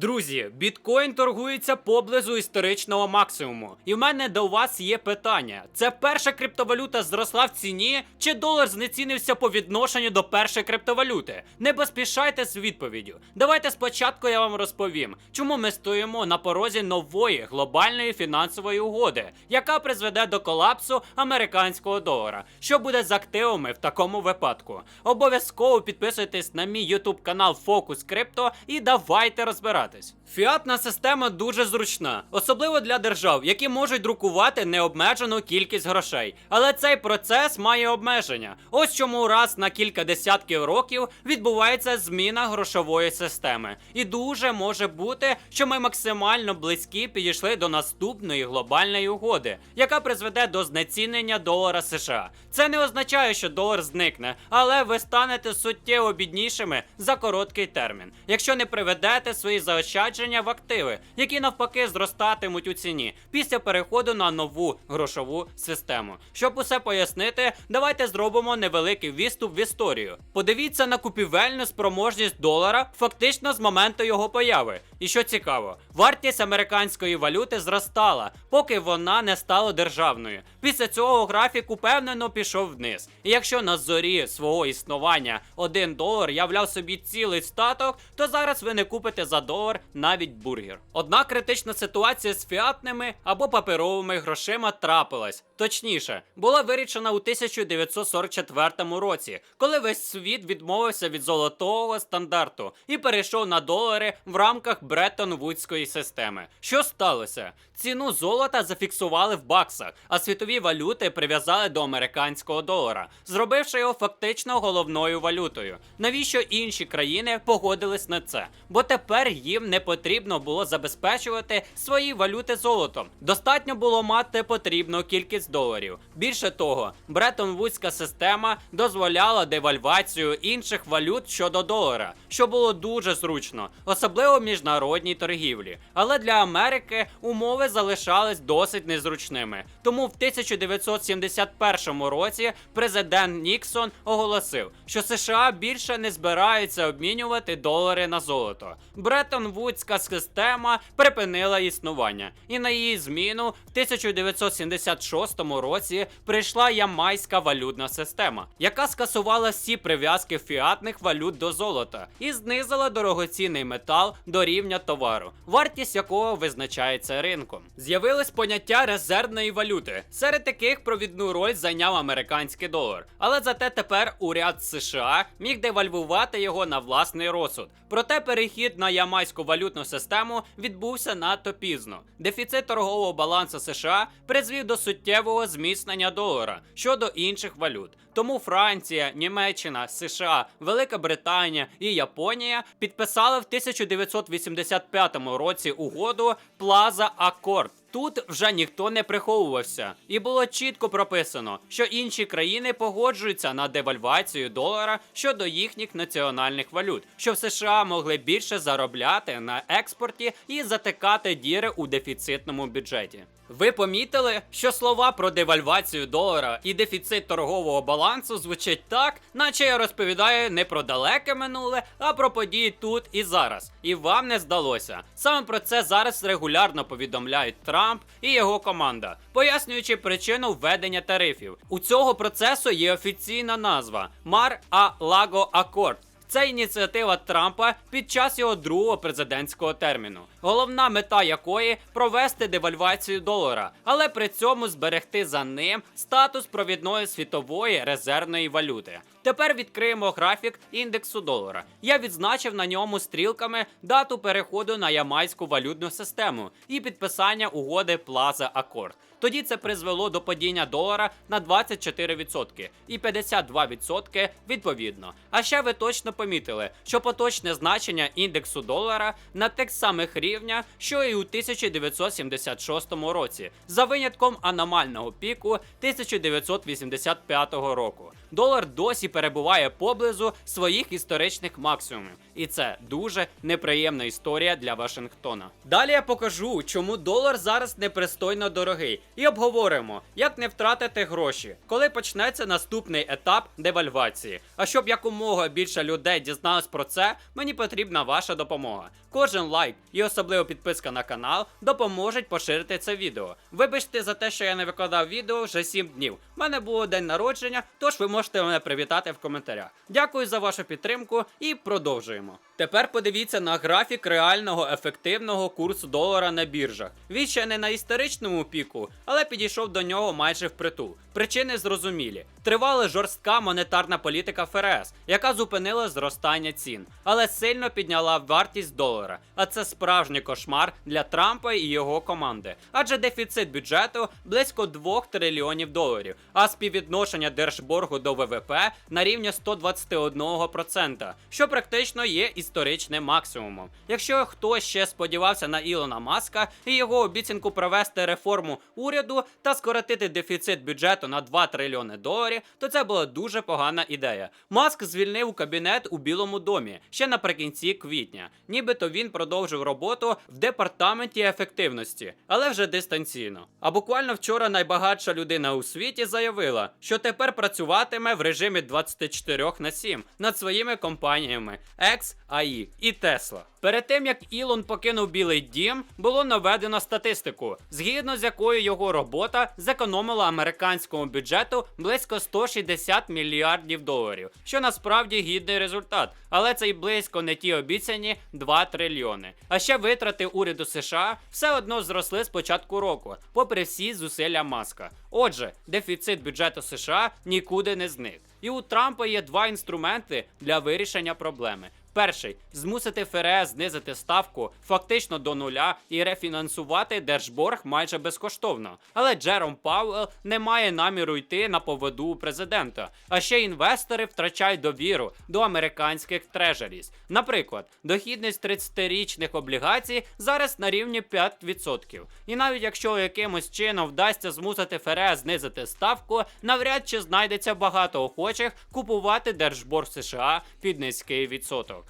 Друзі, біткоін торгується поблизу історичного максимуму. І в мене до вас є питання: це перша криптовалюта зросла в ціні, чи долар знецінився по відношенню до першої криптовалюти? Не поспішайте з відповіддю. Давайте спочатку я вам розповім, чому ми стоїмо на порозі нової глобальної фінансової угоди, яка призведе до колапсу американського долара. Що буде з активами в такому випадку? Обов'язково підписуйтесь на мій YouTube канал Focus Crypto і давайте розбиратись. Фіатна система дуже зручна, особливо для держав, які можуть друкувати необмежену кількість грошей. Але цей процес має обмеження. Ось чому раз на кілька десятків років відбувається зміна грошової системи. І дуже може бути, що ми максимально близькі підійшли до наступної глобальної угоди, яка призведе до знецінення долара США. Це не означає, що долар зникне, але ви станете суттєво біднішими за короткий термін, якщо не приведете свої заощадження в активи, які навпаки зростатимуть у ціні після переходу на нову грошову систему. Щоб усе пояснити, давайте зробимо невеликий відступ в історію. Подивіться на купівельну спроможність долара фактично з моменту його появи. І що цікаво, вартість американської валюти зростала, поки вона не стала державною. Після цього графік упевнено пішов вниз. І якщо на зорі свого існування 1 долар являв собі цілий статок, то зараз ви не купите за долар навіть бургер. Одна критична ситуація з фіатними або паперовими грошима трапилась. Точніше, була вирішена у 1944 році, коли весь світ відмовився від золотого стандарту і перейшов на долари в рамках Бреттон-Вудської системи. Що сталося? Ціну золота зафіксували в баксах, а світові валюти прив'язали до американського долара, зробивши його фактично головною валютою. Навіщо інші країни погодились на це? Бо тепер їм не потрібно було забезпечувати свої валюти золотом. Достатньо було мати потрібну кількість доларів. Більше того, Бреттон-Вудська система дозволяла девальвацію інших валют щодо долара, що було дуже зручно, особливо в міжнародній торгівлі. Але для Америки умови залишались досить незручними. Тому в 1971 році президент Ніксон оголосив, що США більше не збираються обмінювати долари на золото. Бреттон-Вудська система припинила існування, і на її зміну в 1976 році прийшла ямайська валютна система, яка скасувала всі прив'язки фіатних валют до золота і знизила дорогоцінний метал до рівня товару, вартість якого визначається ринком. З'явилось поняття резервної валюти, серед яких провідну роль зайняв американський долар. Але зате тепер уряд США міг девальвувати його на власний розсуд. Проте перехід на ямайську валютну систему відбувся надто пізно. Дефіцит торгового балансу США призвів до суттєвого зміцнення долара щодо інших валют. Тому Франція, Німеччина, США, Велика Британія і Японія підписали в 1985 році угоду Плаза Акорд. Тут вже ніхто не приховувався, і було чітко прописано, що інші країни погоджуються на девальвацію долара щодо їхніх національних валют, щоб США могли більше заробляти на експорті і затикати діри у дефіцитному бюджеті. Ви помітили, що слова про девальвацію долара і дефіцит торгового балансу звучать так, наче я розповідаю не про далеке минуле, а про події тут і зараз. І вам не здалося. Саме про це зараз регулярно повідомляють Трамп і його команда, пояснюючи причину введення тарифів. У цього процесу є офіційна назва Мар а Лаго Акорд. Це ініціатива Трампа під час його другого президентського терміну, головна мета якої провести девальвацію долара, але при цьому зберегти за ним статус провідної світової резервної валюти. Тепер відкриємо графік індексу долара. Я відзначив на ньому стрілками дату переходу на ямайську валютну систему і підписання угоди Plaza Accord. Тоді це призвело до падіння долара на 24% і 52% відповідно. А ще ви точно помітили, що поточне значення індексу долара на тих самих рівнях, що і у 1976 році, за винятком аномального піку 1985 року. долар досі перебуває поблизу своїх історичних максимумів. І це дуже неприємна історія для Вашингтона. Далі я покажу, чому долар зараз непристойно дорогий, і обговоримо, як не втратити гроші, коли почнеться наступний етап девальвації. А щоб якомога більше людей дізналось про це, мені потрібна ваша допомога. Кожен лайк і особливо підписка на канал допоможуть поширити це відео. Вибачте за те, що я не викладав відео вже 7 днів. У мене було день народження, тож ви можете мене привітати в коментарях. Дякую за вашу підтримку і продовжуємо. Тепер подивіться на графік реального ефективного курсу долара на біржах. Він ще не на історичному піку, але підійшов до нього майже впритул. Причини зрозумілі. Тривала жорстка монетарна політика ФРС, яка зупинила зростання цін, але сильно підняла вартість долара. А це справжній кошмар для Трампа і його команди. Адже дефіцит бюджету близько 2 трильйонів доларів, а співвідношення держборгу до ВВП на рівні 121%, що практично є історичним максимумом. Якщо хтось ще сподівався на Ілона Маска і його обіцянку провести реформу уряду та скоротити дефіцит бюджету на 2 трильйони доларів, то це була дуже погана ідея. Маск звільнив кабінет у Білому домі ще наприкінці квітня, нібито він продовжив роботу в департаменті ефективності, але вже дистанційно. А буквально вчора найбагатша людина у світі заявила, що тепер працюватиме в режимі 24 на 7 над своїми компаніями X, AI і Tesla. Перед тим як Ілон покинув Білий Дім, було наведено статистику, згідно з якою його робота зекономила американському бюджету близько 160 мільярдів доларів, що насправді гідний результат, але це й близько не ті обіцяні 2 трильйони. А ще витрати уряду США все одно зросли з початку року, попри всі зусилля маска. Отже, дефіцит бюджету США нікуди не зник. І у Трампа є два інструменти для вирішення проблеми. Перший змусити ФРС знизити ставку фактично до нуля і рефінансувати держборг майже безкоштовно. Але Джером Пауел не має наміру йти на поводу у президента. А ще інвестори втрачають довіру до американських трежеріс. Наприклад, дохідність 30-річних облігацій зараз на рівні 5%. І навіть якщо якимось чином вдасться змусити ФРС знизити ставку, навряд чи знайдеться багато охочих купувати держборг США під низький відсоток.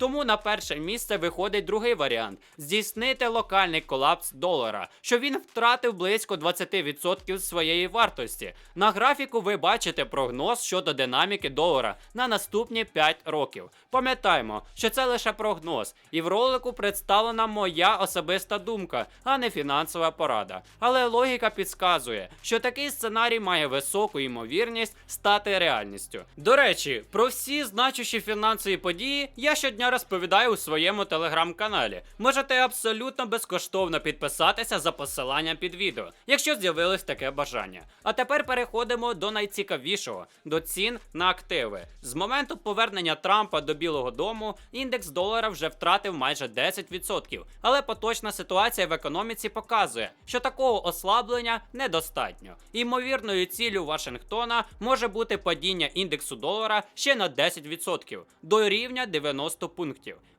Тому на перше місце виходить другий варіант здійснити локальний колапс долара, що він втратив близько 20% своєї вартості. На графіку ви бачите прогноз щодо динаміки долара на наступні 5 років. Пам'ятаємо, що це лише прогноз, і в ролику представлена моя особиста думка, а не фінансова порада. Але логіка підказує, що такий сценарій має високу ймовірність стати реальністю. До речі, про всі значущі фінансові події я щодня розповідаю у своєму телеграм-каналі. Можете абсолютно безкоштовно підписатися за посиланням під відео, якщо з'явилось таке бажання. А тепер переходимо до найцікавішого до цін на активи. З моменту повернення Трампа до Білого Дому індекс долара вже втратив майже 10%. Але поточна ситуація в економіці показує, що такого ослаблення недостатньо. Імовірною ціллю Вашингтона може бути падіння індексу долара ще на 10% до рівня 90 пунктів.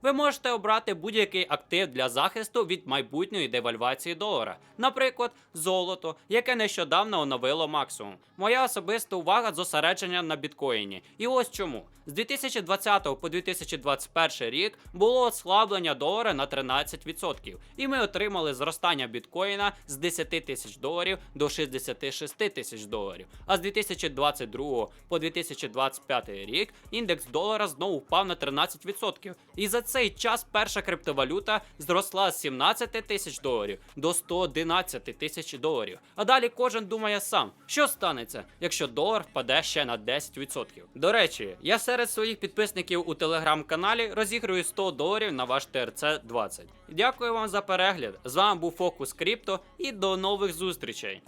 Ви можете обрати будь-який актив для захисту від майбутньої девальвації долара, наприклад, золото, яке нещодавно оновило максимум. Моя особиста увага зосередження на біткоїні. І ось чому. З 2020 по 2021 рік було ослаблення долара на 13%, і ми отримали зростання біткоїна з 10 тисяч доларів до 66 тисяч доларів. А з 2022 по 2025 рік індекс долара знову впав на 13%. І за цей час перша криптовалюта зросла з 17 тисяч доларів до 111 тисяч доларів. А далі кожен думає сам, що станеться, якщо долар впаде ще на 10%. До речі, я серед своїх підписників у телеграм-каналі розіграю 100 доларів на ваш ТРЦ 20. Дякую вам за перегляд. З вами був Фокус Крипто і до нових зустрічей.